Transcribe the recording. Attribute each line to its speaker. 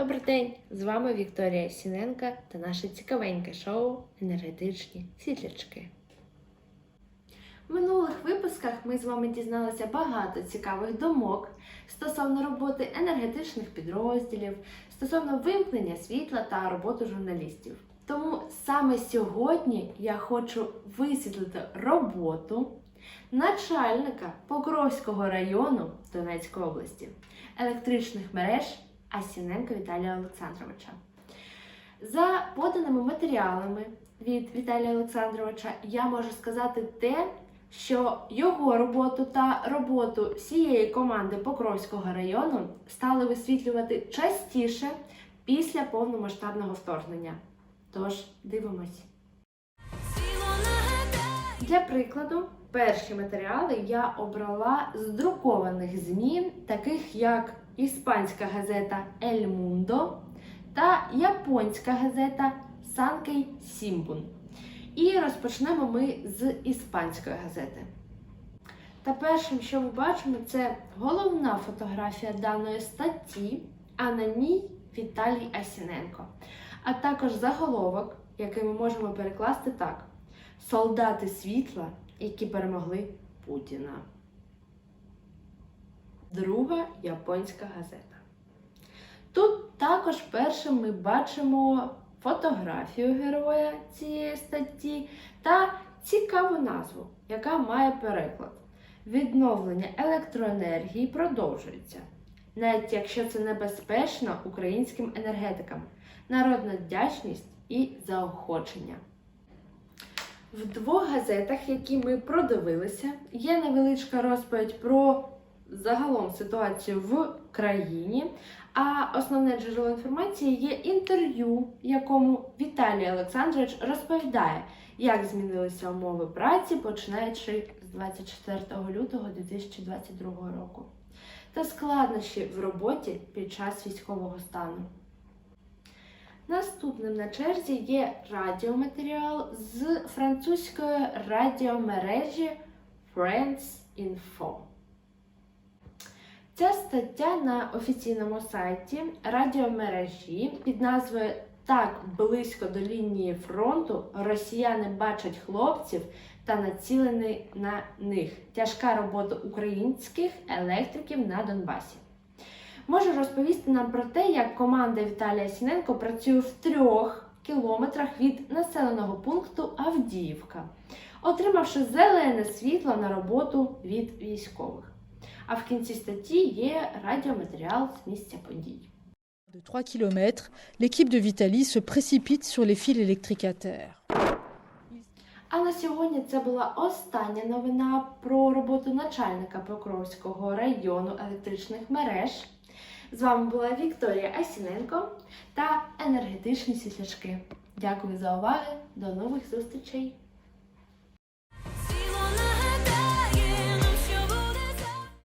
Speaker 1: Добрий день! З вами Вікторія Сіненка та наше цікавеньке шоу Енергетичні світлячки. В минулих випусках ми з вами дізналися багато цікавих думок стосовно роботи енергетичних підрозділів, стосовно вимкнення світла та роботи журналістів. Тому саме сьогодні я хочу висвітлити роботу начальника Покровського району Донецької області електричних мереж Асіненка Віталія Олександровича. За поданими матеріалами від Віталія Олександровича я можу сказати те, що його роботу та роботу всієї команди Покровського району стали висвітлювати частіше після повномасштабного вторгнення. Тож дивимось. Для прикладу, перші матеріали я обрала з друкованих змін, таких як іспанська газета El Mundo та японська газета Sankei Shimbun. І розпочнемо ми з іспанської газети. Та першим, що ми бачимо, це головна фотографія даної статті, а на ній Віталій Асіненко, а також заголовок, який ми можемо перекласти так: Солдати світла, які перемогли Путіна. Друга японська газета. Тут також першим ми бачимо фотографію героя цієї статті та цікаву назву, яка має переклад. Відновлення електроенергії продовжується, навіть якщо це небезпечно українським енергетикам, народна вдячність і заохочення. В двох газетах, які ми продивилися, є невеличка розповідь про загалом ситуацію в країні. А основне джерело інформації є інтерв'ю, в якому Віталій Олександрович розповідає, як змінилися умови праці, починаючи з 24 лютого 2022 року, та складнощі в роботі під час військового стану. Наступним на черзі є радіоматеріал з французької радіомережі France Info. Ця стаття на офіційному сайті радіомережі під назвою Так близько до лінії фронту росіяни бачать хлопців та націлені на них. Тяжка робота українських електриків на Донбасі. Можу розповісти нам про те, як команда Віталія Сіненко працює в трьох кілометрах від населеного пункту Авдіївка, отримавши зелене світло на роботу від військових. А в кінці статті є радіоматеріал з місця подій.
Speaker 2: De 3 km, l'équipe de Vitali se précipite sur les fils électriques à terre.
Speaker 1: А на сьогодні це була остання новина про роботу начальника Покровського району електричних мереж. З вами була Вікторія Асіненко та енергетичні світлячки. Дякую за увагу. До нових зустрічей!